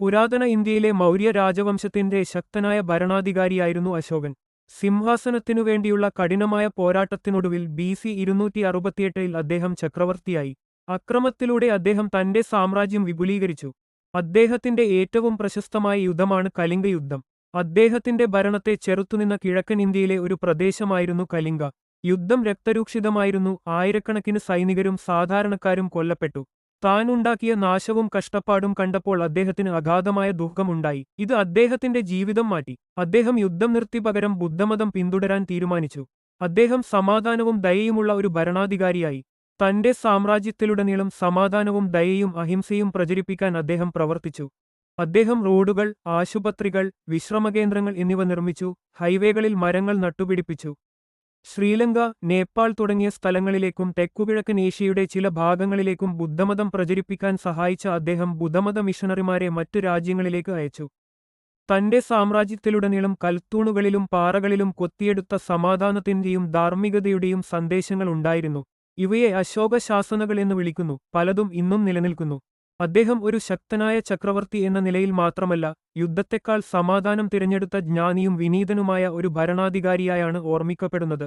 പുരാതന ഇന്ത്യയിലെ മൗര്യ രാജവംശത്തിന്റെ ശക്തനായ ഭരണാധികാരിയായിരുന്നു അശോകൻ. സിംഹാസനത്തിനു വേണ്ടിയുള്ള കഠിനമായ പോരാട്ടത്തിനൊടുവിൽ ബി സി ഇരുന്നൂറ്റി അറുപത്തിയെട്ടിൽ അദ്ദേഹം ചക്രവർത്തിയായി. അക്രമത്തിലൂടെ അദ്ദേഹം തന്റെ സാമ്രാജ്യം വിപുലീകരിച്ചു. അദ്ദേഹത്തിന്റെ ഏറ്റവും പ്രശസ്തമായ യുദ്ധമാണ് കലിംഗ യുദ്ധം അദ്ദേഹത്തിന്റെ ഭരണത്തെ ചെറുത്തുനിന്ന കിഴക്കൻ ഇന്ത്യയിലെ ഒരു പ്രദേശമായിരുന്നു കലിംഗ. യുദ്ധം രക്തരൂക്ഷിതമായിരുന്നു. ആയിരക്കണക്കിന് സൈനികരും സാധാരണക്കാരും കൊല്ലപ്പെട്ടു. താൻ ഉണ്ടാക്കിയ നാശവും കഷ്ടപ്പാടും കണ്ടപ്പോൾ അദ്ദേഹത്തിന് അഗാധമായ ദുഃഖമുണ്ടായി. ഇത് അദ്ദേഹത്തിന്റെ ജീവിതം മാറ്റി. അദ്ദേഹം യുദ്ധം നിർത്തി പകരം ബുദ്ധമതം പിന്തുടരാൻ തീരുമാനിച്ചു. അദ്ദേഹം സമാധാനവും ദയയുമുള്ള ഒരു ഭരണാധികാരിയായി. തന്റെ സാമ്രാജ്യത്തിലുടനീളം സമാധാനവും ദയയും അഹിംസയും പ്രചരിപ്പിക്കാൻ അദ്ദേഹം പ്രവർത്തിച്ചു. അദ്ദേഹം റോഡുകൾ ആശുപത്രികൾ വിശ്രമകേന്ദ്രങ്ങൾ എന്നിവ നിർമ്മിച്ചു. ഹൈവേകളിൽ മരങ്ങൾ നട്ടുപിടിപ്പിച്ചു. ശ്രീലങ്ക നേപ്പാൾ തുടങ്ങിയ സ്ഥലങ്ങളിലേക്കും തെക്കുകിഴക്കൻ ഏഷ്യയുടെ ചില ഭാഗങ്ങളിലേക്കും ബുദ്ധമതം പ്രചരിപ്പിക്കാൻ സഹായിച്ച അദ്ദേഹം ബുദ്ധമത മിഷണറിമാരെ മറ്റു രാജ്യങ്ങളിലേക്ക് അയച്ചു. തന്റെ സാമ്രാജ്യത്തിലുടനീളം കൽത്തൂണുകളിലും പാറകളിലും കൊത്തിയെടുത്ത സമാധാനത്തിന്റെയും ധാർമ്മികതയുടെയും സന്ദേശങ്ങൾ ഉണ്ടായിരുന്നു. ഇവയെ അശോക ശാസനകൾ എന്ന് വിളിക്കുന്നു. പലതും ഇന്നും നിലനിൽക്കുന്നു. അദ്ദേഹം ഒരു ശക്തനായ ചക്രവർത്തി എന്ന നിലയിൽ മാത്രമല്ല യുദ്ധത്തെക്കാൾ സമാധാനം തിരഞ്ഞെടുത്ത ജ്ഞാനിയും വിനീതനുമായ ഒരു ഭരണാധികാരിയായാണ് ഓർമ്മിക്കപ്പെടുന്നത്.